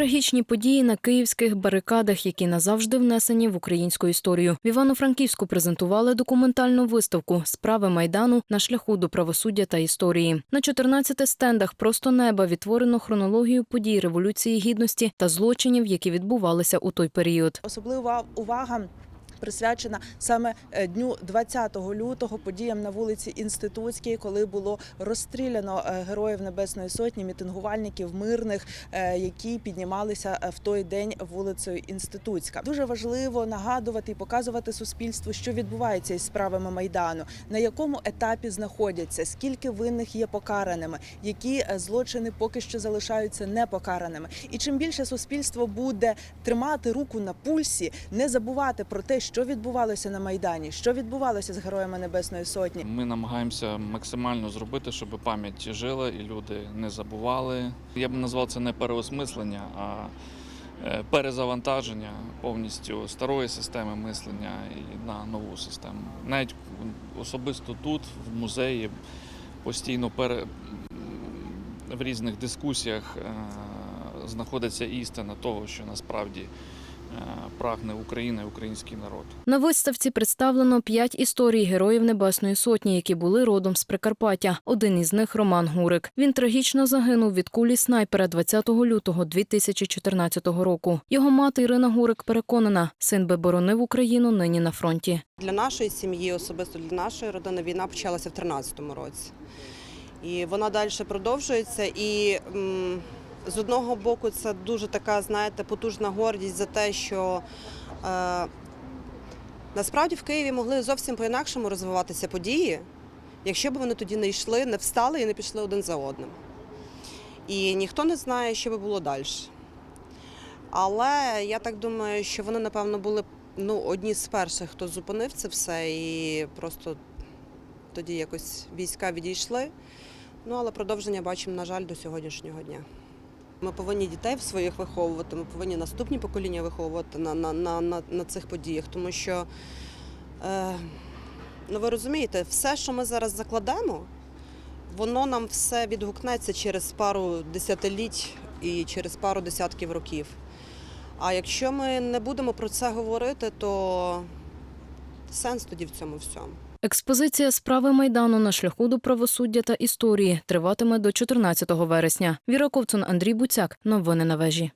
Трагічні події на київських барикадах, які назавжди внесені в українську історію. В Івано-Франківську презентували документальну виставку Справи майдану на шляху до правосуддя та історії. На 14 стендах просто неба відтворено хронологію подій революції гідності та злочинів, які відбувалися у той період. Особлива увага присвячена саме е, дню 20 лютого подіям на вулиці Інститутській, коли було розстріляно е, героїв Небесної Сотні, мітингувальників мирних, е, які піднімалися в той день вулицею Інститутська. Дуже важливо нагадувати і показувати суспільству, що відбувається із справами майдану, на якому етапі знаходяться, скільки винних є покараними, які злочини поки що залишаються непокараними. І чим більше суспільство буде тримати руку на пульсі, не забувати про те, що відбувалося на майдані, що відбувалося з героями Небесної Сотні. Ми намагаємося максимально зробити, щоб пам'ять жила і люди не забували. Я б назвав це не переосмислення, а е, перезавантаження повністю старої системи мислення і на нову систему. Навіть особисто тут, в музеї, постійно пере... в різних дискусіях е, знаходиться істина того, що насправді прагне Україна і український народ. На виставці представлено п'ять історій героїв Небесної Сотні, які були родом з Прикарпаття. Один із них Роман Гурик. Він трагічно загинув від кулі снайпера 20 лютого 2014 року. Його мати Ірина Гурик переконана, син би боронив Україну нині на фронті. Для нашої сім'ї, особисто для нашої родини, війна почалася в 2013 році. І вона далі продовжується. І м, з одного боку, це дуже така, знаєте, потужна гордість за те, що е, насправді в Києві могли зовсім по-інакшому розвиватися події, якщо б вони тоді не йшли, не встали і не пішли один за одним. І ніхто не знає, що би було далі. Але я так думаю, що вони, напевно, були ну, одні з перших, хто зупинив це все, і просто тоді якось війська відійшли. Ну, але продовження бачимо, на жаль, до сьогоднішнього дня. Ми повинні дітей в своїх виховувати, ми повинні наступні покоління виховувати на, на, на, на, на цих подіях, тому що, е, ну ви розумієте, все, що ми зараз закладемо, воно нам все відгукнеться через пару десятиліть і через пару десятків років. А якщо ми не будемо про це говорити, то сенс тоді в цьому всьому. Експозиція справи майдану на шляху до правосуддя та історії триватиме до 14 вересня. Віра Ковцун, Андрій Буцяк. Новини на вежі.